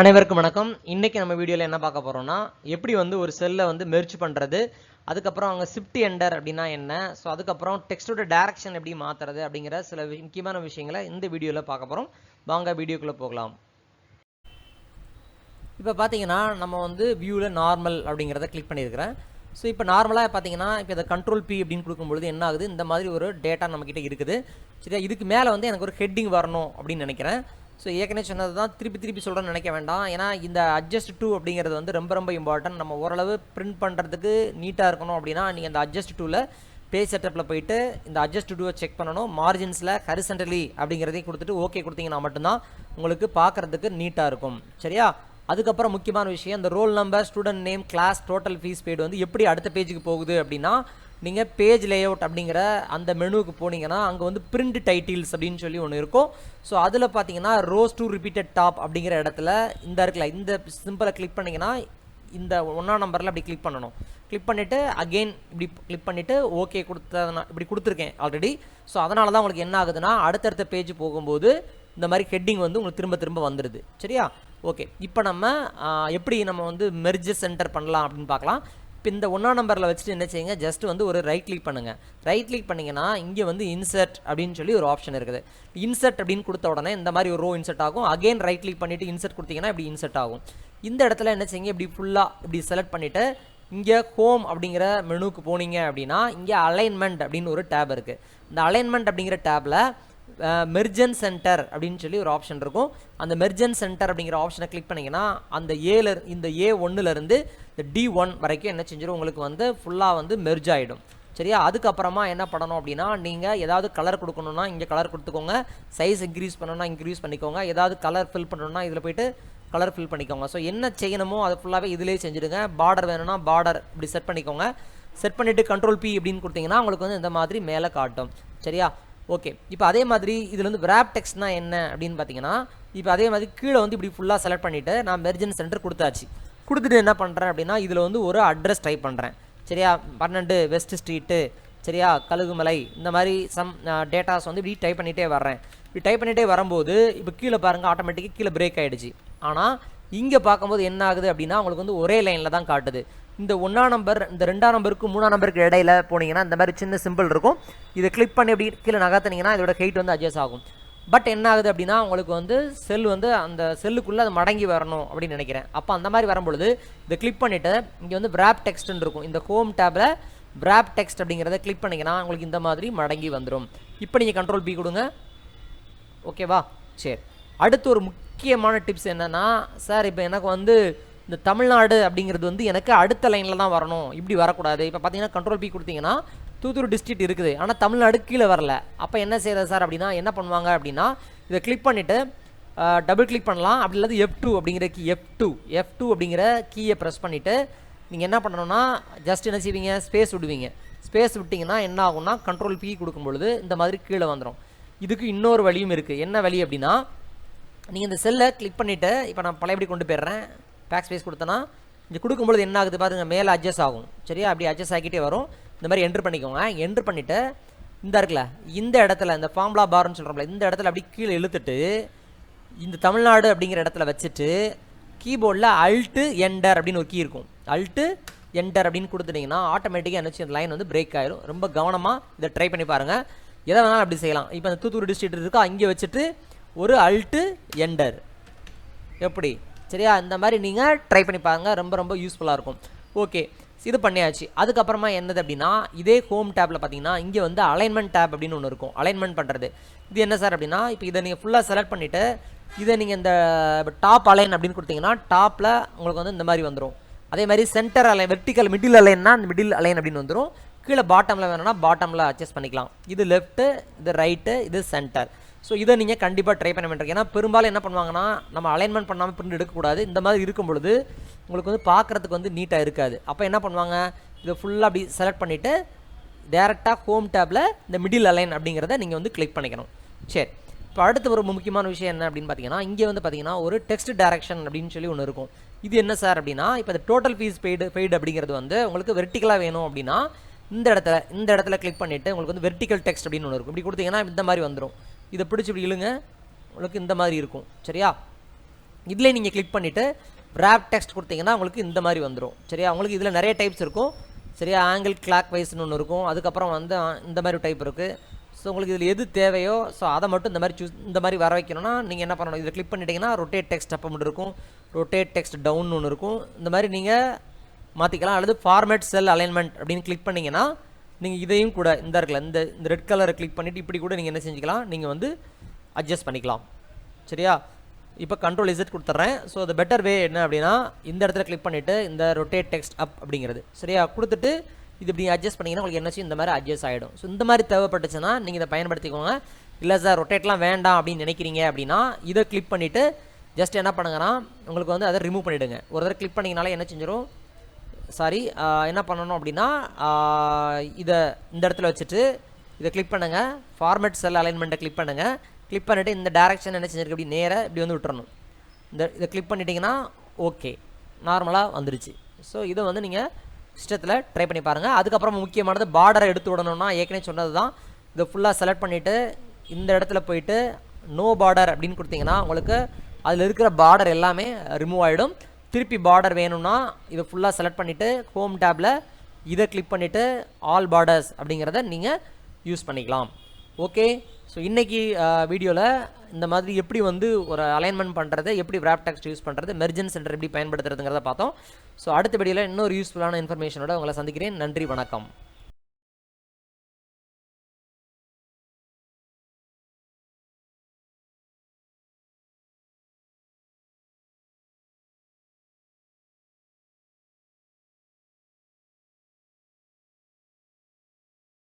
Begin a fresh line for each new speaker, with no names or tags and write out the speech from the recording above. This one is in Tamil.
அனைவருக்கும் வணக்கம். இன்றைக்கி நம்ம வீடியோவில் என்ன பார்க்க போகிறோம்னா எப்படி வந்து ஒரு செல்லை வந்து மெர்ஜ் பண்ணுறது அதுக்கப்புறம் அங்கே ஷிஃப்ட் எண்டர் அப்படின்னா என்ன ஸோ அதுக்கப்புறம் டெக்ஸ்டோட டேரக்ஷன் எப்படி மாற்றுறது அப்படிங்கிற சில முக்கியமான விஷயங்களை இந்த வீடியோவில் பார்க்க போகிறோம் வாங்க வீடியோக்குள்ளே போகலாம். இப்போ பார்த்தீங்கன்னா நம்ம வந்து வியூவில் நார்மல் அப்படிங்கிறத கிளிக் பண்ணியிருக்கிறேன். ஸோ இப்போ நார்மலாக பார்த்தீங்கன்னா இப்போ இதை கண்ட்ரோல் பி அப்படின்னு கொடுக்கும்பொழுது என்ன ஆகுது? இந்த மாதிரி ஒரு டேட்டா நம்மக்கிட்ட இருக்குது. சரியா? இதுக்கு மேலே வந்து எனக்கு ஒரு ஹெட்டிங் வரணும் அப்படின்னு நினைக்கிறேன். ஸோ ஏற்கனவே சொன்னது தான் திருப்பி திருப்பி சொல்கிறேன்னு நினைக்க வேண்டாம். ஏன்னா இந்த அட்ஜஸ்ட் டூ அப்படிங்கிறது வந்து ரொம்ப ரொம்ப இம்பார்ட்டன்ட் நம்ம ஓரளவு பிரிண்ட் பண்ணுறதுக்கு நீட்டாக இருக்கணும் அப்படின்னா நீங்கள் அந்த அட்ஜஸ்ட் டூவில் பே செட்டப்பில் போயிட்டு இந்த அட்ஜஸ்ட் டூவை செக் பண்ணணும். மார்ஜின்ஸில் ஹரிசன்டலி அப்படிங்கிறதையும் கொடுத்துட்டு ஓகே கொடுத்தீங்கன்னா மட்டும்தான் உங்களுக்கு பார்க்குறதுக்கு நீட்டாக இருக்கும். சரியா? அதுக்கப்புறம் முக்கியமான விஷயம் இந்த roll number student name class total fees paid வந்து எப்படி அடுத்த பேஜுக்கு போகுது அப்படின்னா நீங்கள் பேஜ் லேஅவுட் அப்படிங்கிற அந்த மெனுவுக்கு போனீங்கன்னா அங்கே வந்து பிரிண்ட் டைட்டில்ஸ் அப்படின்னு சொல்லி ஒன்று இருக்கும். ஸோ அதில் பார்த்தீங்கன்னா ரோஸ் டூ ரிப்பீட்டட் டாப் அப்படிங்கிற இடத்துல இந்த இருக்குல்ல இந்த சிம்பிளை கிளிக் பண்ணிங்கன்னா இந்த ஒன்றாம் நம்பரில் அப்படி கிளிக் பண்ணணும். கிளிக் பண்ணிவிட்டு அகெயின் இப்படி கிளிக் பண்ணிவிட்டு ஓகே கொடுத்ததுனா இப்படி கொடுத்துருக்கேன் ஆல்ரெடி ஸோ அதனால தான் உங்களுக்கு என்ன ஆகுதுன்னா அடுத்தடுத்த பேஜ் போகும்போது இந்த மாதிரி ஹெட்டிங் வந்து உங்களுக்கு திரும்ப திரும்ப வந்துடுது சரியா? ஓகே. இப்போ நம்ம எப்படி நம்ம வந்து மெர்ஜஸ் சென்டர் பண்ணலாம் அப்படின்னு பார்க்கலாம். இப்போ இந்த ஒன்றா நம்பரில் வச்சுட்டு என்ன செய்யுங்க? ஜஸ்ட் வந்து ஒரு ரைட் கிளிக் பண்ணுங்கள் ரைட் கிளிக் பண்ணிங்கன்னா இங்கே வந்து இன்சர்ட் அப்படின்னு சொல்லி ஒரு ஆப்ஷன் இருக்குது. இன்சர்ட் அப்படின்னு கொடுத்த உடனே இந்த மாதிரி ஒரு ரோ இன்சர்ட் ஆகும். அகைன் ரைட் கிளிக் பண்ணிவிட்டு இன்சர்ட் கொடுத்தீங்கன்னா இப்படி இன்சர்ட் ஆகும். இந்த இடத்துல என்ன செய்யுங்க? இப்படி ஃபுல்லாக இப்படி செலக்ட் பண்ணிவிட்டு இங்கே ஹோம் அப்படிங்கிற மெனுக்கு போனீங்க அப்படின்னா இங்கே அலைன்மெண்ட் அப்படின்னு ஒரு டேப் இருக்குது இந்த அலைன்மெண்ட் அப்படிங்கிற டேப்பில் மெர்ஜன் சென்டர் அப்படின்னு சொல்லி ஒரு ஆப்ஷன் இருக்கும். அந்த மெர்ஜன் சென்டர் அப்படிங்கிற ஆப்ஷனை கிளிக் பண்ணிங்கன்னா அந்த ஏல இந்த ஏ ஒன்றுலேருந்து இந்த டி ஒன் வரைக்கும் என்ன செஞ்சிடும் உங்களுக்கு வந்து ஃபுல்லாக வந்து மெர்ஜ் ஆகிடும் சரியா? அதுக்கப்புறமா என்ன பண்ணணும் அப்படின்னா நீங்கள் ஏதாவது கலர் கொடுக்கணுன்னா இங்கே கலர் கொடுத்துக்கோங்க. சைஸ் இன்க்ரீஸ் பண்ணணும்னா இன்க்ரீஸ் பண்ணிக்கோங்க. ஏதாவது கலர் ஃபில் பண்ணணும்னா இதில் போயிட்டு கலர் ஃபில் பண்ணிக்கோங்க. ஸோ என்ன செய்யணுமோ அதை ஃபுல்லாகவே இதிலே செஞ்சுடுங்க. பார்டர் வேணும்னா பார்டர் இப்படி செட் பண்ணிக்கோங்க. செட் பண்ணிவிட்டு கண்ட்ரோல் பி அப்படின்னு கொடுத்தீங்கன்னா உங்களுக்கு வந்து இந்த மாதிரி மேலே காட்டும். சரியா? ஓகே இப்போ அதே மாதிரி இதில் வந்து ரேப் டெக்ஸ்ட்னா என்ன அப்படின்னு பார்த்தீங்கன்னா இப்போ அதே மாதிரி கீழே வந்து இப்படி ஃபுல்லாக செலக்ட் பண்ணிவிட்டு நான் மெர்ஜன் சென்டர் கொடுத்தாச்சு. கொடுத்துட்டு என்ன பண்ணுறேன் அப்படின்னா இதில் வந்து ஒரு அட்ரஸ் டைப் பண்ணுறேன் சரியா? பன்னெண்டு வெஸ்ட் ஸ்ட்ரீட்டு சரியா? கழுகுமலை இந்த மாதிரி சம் டேட்டாஸ் வந்து இப்படி டைப் பண்ணிகிட்டே வர்றேன். இப்படி டைப் பண்ணிகிட்டே வரும்போது இப்போ கீழே பாருங்கள் ஆட்டோமேட்டிக்காக கீழே பிரேக் ஆகிடுச்சு ஆனால் இங்கே பார்க்கும்போது என்ன ஆகுது அப்படின்னா உங்களுக்கு வந்து ஒரே லைனில் தான் காட்டுது. இந்த ஒன்றாம் நம்பர் இந்த ரெண்டாம் நம்பருக்கு மூணாம் நம்பருக்கு இடையில போனீங்கன்னா இந்த மாதிரி சின்ன சிம்பிள் இருக்கும். இதை கிளிக் பண்ணி அப்படி கீழே நகர்த்தினீங்கன்னா இதோட ஹைட் வந்து அட்ஜஸ்ட் ஆகும். பட் என்ன ஆகுது அப்படின்னா உங்களுக்கு வந்து செல் வந்து அந்த செல்லுக்குள்ளே அது மடங்கி வரணும் அப்படின்னு நினைக்கிறேன். அப்போ அந்த மாதிரி வரும்பொழுது இதை கிளிக் பண்ணிவிட்டு இங்கே வந்து ப்ராப் டெக்ஸ்ட்னு இருக்கும். இந்த ஹோம் டேப்பில் ப்ராப் டெக்ஸ்ட் அப்படிங்கிறத கிளிக் பண்ணிங்கன்னா உங்களுக்கு இந்த மாதிரி மடங்கி வந்துடும் இப்போ நீங்கள் கண்ட்ரோல் பி கொடுங்க. ஓகேவா சரி. அடுத்து ஒரு முக்கியமான டிப்ஸ் என்னென்னா சார் இப்போ எனக்கு வந்து இந்த தமிழ்நாடு அப்படிங்கிறது வந்து எனக்கு அடுத்த லைனில் தான் வரணும். இப்படி வரக்கூடாது. இப்போ பார்த்தீங்கன்னா கண்ட்ரோல் பி கொடுத்தீங்கன்னா தூத்துக்குடி டிஸ்ட்ரிக்ட் இருக்குது. ஆனால் தமிழ்நாடு கீழே வரல. அப்போ என்ன செய்யறது சார் அப்படின்னா என்ன பண்ணுவாங்க அப்படின்னா இதை கிளிக் பண்ணிவிட்டு டபுள் கிளிக் பண்ணலாம். அப்படி இல்லாத எஃப் டூ அப்படிங்கிற key F two F two அப்படிங்கிற கீயை ப்ரெஸ் பண்ணிவிட்டு நீங்கள் என்ன பண்ணணும்னா ஜஸ்ட் என்ன செய்வீங்க? ஸ்பேஸ் விடுவீங்க. ஸ்பேஸ் விட்டிங்கன்னா என்ன ஆகும்னா கண்ட்ரோல் பி கொடுக்கும் பொழுது இந்த மாதிரி கீழே வந்துடும் இதுக்கு இன்னொரு வழியும் இருக்குது என்ன வழி அப்படின்னா நீங்கள் இந்த செல்லை கிளிக் பண்ணிவிட்டு இப்போ நான் பழையபடி கொண்டு போயிடுறேன். பேக் ஸ்பேஸ் கொடுத்தோன்னா இங்கே கொடுக்கும்பொழுது என்ன ஆகுது பாருங்க மேலே அட்ஜஸ்ட் ஆகும். சரியா? அப்படி அட்ஜஸ்ட் ஆகிட்டே வரும். இந்த மாதிரி என்ட்ரு பண்ணிக்கோங்க. என்ட்ரு பண்ணிவிட்டு இந்த இருக்குல்ல இந்த இடத்துல இந்த ஃபார்முலா பார்னு சொல்கிறோம்ல இந்த இடத்துல அப்படி கீழே இழுத்துட்டு இந்த தமிழ்நாடு அப்படிங்கிற இடத்துல வச்சுட்டு கீபோர்டில் அல்ட்டு என்டர் அப்படின்னு ஒரு கீ இருக்கும். அல்ட்டு என்டர் அப்படின்னு கொடுத்துட்டிங்கன்னா ஆட்டோமேட்டிக்காக என்ன அந்த லைன் வந்து பிரேக் ஆயிரும். ரொம்ப கவனமாக இதை ட்ரை பண்ணி பாருங்கள் எதை வேணாலும் அப்படி செய்யலாம். இப்போ இந்த தூத்துக்குடி டிஸ்ட்ரிக்ட் இருக்கோ அங்கே வச்சுட்டு ஒரு அல்ட்டு என்டர் எப்படி? சரியா? இந்த மாதிரி நீங்கள் ட்ரை பண்ணி பாருங்க. ரொம்ப ரொம்ப யூஸ்ஃபுல்லாக இருக்கும். ஓகே இது பண்ணியாச்சு. அதுக்கப்புறமா என்னது அப்படின்னா இதே ஹோம் டேப்பில் பார்த்தீங்கன்னா இங்கே வந்து அலைன்மெண்ட் டேப் அப்படின்னு ஒன்று இருக்கும். அலைன்மெண்ட் பண்ணுறது இது என்ன சார் அப்படின்னா இப்போ இதை நீங்கள் ஃபுல்லாக செலக்ட் பண்ணிவிட்டு இதை நீங்கள் இந்த டாப் அலைன் அப்படின்னு கொடுத்தீங்கன்னா டாப்பில் உங்களுக்கு வந்து இந்த மாதிரி வந்துடும் அதே மாதிரி சென்டர் அலைன் வெர்டிக்கல் மிடில் அலைன்னா அந்த மிடில் அலைன் அப்படின்னு வந்துடும் கீழே பாட்டமில் வேணும்னா பாட்டமில் அட்ஜஸ்ட் பண்ணிக்கலாம். இது லெஃப்ட்டு இது ரைட்டு இது சென்டர் ஸோ இதை நீங்கள் கண்டிப்பாக ட்ரை பண்ண வேண்டிய ஏன்னா பெரும்பாலும் என்ன பண்ணுவாங்கன்னா நம்ம அலைன்மெண்ட் பண்ணாமல் பிரிண்ட் எடுக்கக்கூடாது. இந்த மாதிரி இருக்கும் பொழுது உங்களுக்கு வந்து பார்க்குறதுக்கு வந்து நீட்டாக இருக்காது. அப்போ என்ன பண்ணுவாங்க இதை ஃபுல்லாக அப்படி செலக்ட் பண்ணிவிட்டு டேரெக்டாக ஹோம் டேப்பில் இந்த மிடில் அலைன் அப்படிங்கிறத நீங்கள் வந்து கிளிக் பண்ணிக்கணும். சரி. இப்போ அடுத்து ஒரு முக்கியமான விஷயம் என்ன அப்படின்னு பார்த்தீங்கன்னா இங்கே வந்து பார்த்தீங்கன்னா ஒரு டெக்ஸ்ட் டேரக்ஷன் அப்படின்னு சொல்லி ஒன்று இருக்கும். இது என்ன சார் அப்படின்னா இப்போ இந்த டோட்டல் ஃபீஸ் பெய்டு பெய்டு அப்படிங்கிறது வந்து உங்களுக்கு வெர்டிக்கலாக வேணும் அப்படின்னா இந்த இடத்துல இந்த இடத்துல கிளிக் பண்ணிவிட்டு உங்களுக்கு வந்து வெர்டிக்கல் டெக்ஸ்ட் அப்படின்னு ஒன்று இருக்கும். இப்படி கொடுத்தீங்கன்னா இந்த மாதிரி வந்துடும் இதை பிடிச்சி இப்படி இழுங்க. உங்களுக்கு இந்த மாதிரி இருக்கும். சரியா? இதில் நீங்கள் கிளிக் பண்ணிவிட்டு ரேப் டெக்ஸ்ட் கொடுத்தீங்கன்னா உங்களுக்கு இந்த மாதிரி வந்துடும் சரியா? உங்களுக்கு இதில் நிறைய டைப்ஸ் இருக்கும். சரியா? ஆங்கிள் கிளாக் வைஸ்னு ஒன்று இருக்கும். அதுக்கப்புறம் வந்து இந்த மாதிரி டைப் இருக்குது ஸோ உங்களுக்கு இதில் எது தேவையோ ஸோ அதை மட்டும் இந்த மாதிரி சூஸ் இந்த மாதிரி வர வைக்கணும்னா நீங்கள் என்ன பண்ணணும்? இதில் கிளிக் பண்ணிட்டீங்கன்னா ரொட்டேட் டெக்ஸ்ட் அப்போ மட்டும் இருக்கும். ரொட்டேட் டெக்ஸ்ட் டவுன் ஒன்று இருக்கும். இந்த மாதிரி நீங்கள் மாற்றிக்கலாம் அல்லது ஃபார்மேட் செல் அலைன்மெண்ட் அப்படின்னு கிளிக் பண்ணிங்கன்னா நீங்கள் இதையும் கூட இந்த இருக்குல்ல இந்த இந்த ரெட் கலரை கிளிக் பண்ணிவிட்டு இப்படி கூட நீங்கள் என்ன செஞ்சுக்கலாம்? நீங்கள் வந்து அட்ஜஸ்ட் பண்ணிக்கலாம். சரியா? இப்போ கண்ட்ரோல் இசட் கொடுத்துட்றேன். ஸோ அது பெட்டர் வே என்ன அப்படின்னா இந்த இடத்துல கிளிக் பண்ணிவிட்டு இந்த ரொட்டேட் டெக்ஸ்ட் அப் அப்படிங்கிறது. சரியா? கொடுத்துட்டு இது இப்படி அட்ஜஸ்ட் பண்ணிங்கன்னா உங்களுக்கு என்ன செய்யும்? இந்த மாதிரி அட்ஜஸ்ட் ஆகிடும் ஸோ இந்த மாதிரி தேவைப்பட்டுச்சுன்னா நீங்கள் இதை பயன்படுத்திக்கோங்க. இல்லை சார் ரொட்டேட்லாம் வேண்டாம் அப்படின்னு நினைக்கிறீங்க அப்படின்னா இதை கிளிக் பண்ணிவிட்டு ஜஸ்ட் என்ன பண்ணுங்கன்னா உங்களுக்கு வந்து அதை ரிமூவ் பண்ணிவிடுங்க ஒரு தடவை கிளிக் பண்ணிங்கனால என்ன செஞ்சிடும் சாரி என்ன பண்ணணும் அப்படின்னா இதை இந்த இடத்துல வச்சுட்டு இதை கிளிக் பண்ணுங்கள் ஃபார்மேட் செல் அலைன்மெண்ட்டை கிளிக் பண்ணுங்கள் கிளிக் பண்ணிவிட்டு இந்த டேரெக்ஷன் என்ன செஞ்சிருக்கு இப்படி நேராக இப்படி வந்து விட்டுறணும். இந்த இதை கிளிக் பண்ணிட்டீங்கன்னா ஓகே நார்மலாக வந்துருச்சு. ஸோ இதை வந்து நீங்கள் சிஸ்டத்தில் ட்ரை பண்ணி பாருங்கள் அதுக்கப்புறம் முக்கியமானது பார்டரை எடுத்து விடணும்னா ஏற்கனவே சொன்னது தான் இதை ஃபுல்லாக செலக்ட் பண்ணிவிட்டு இந்த இடத்துல போயிட்டு நோ பார்டர் அப்படின்னு கொடுத்தீங்கன்னா உங்களுக்கு அதில் இருக்கிற பார்டர் எல்லாமே ரிமூவ் ஆகிடும் திருப்பி பார்டர் வேணும்னா இதை ஃபுல்லாக செலக்ட் பண்ணிவிட்டு ஹோம் டேப்பில் இதை கிளிக் பண்ணிவிட்டு ஆல் பார்டர்ஸ் அப்படிங்கிறத நீங்கள் யூஸ் பண்ணிக்கலாம். ஓகே ஸோ இன்றைக்கி வீடியோவில் இந்த மாதிரி எப்படி வந்து ஒரு அலைன்மெண்ட் பண்ணுறது எப்படி ரேப் டெக்ஸ்ட் யூஸ் பண்ணுறது மெர்ஜன் சென்டர் எப்படி பயன்படுத்துறதுங்கிறத பார்த்தோம். ஸோ அடுத்த வீடியோவில் இன்னொரு யூஸ்ஃபுல்லான இன்ஃபர்மேஷனோட உங்களை சந்திக்கிறேன். நன்றி வணக்கம்.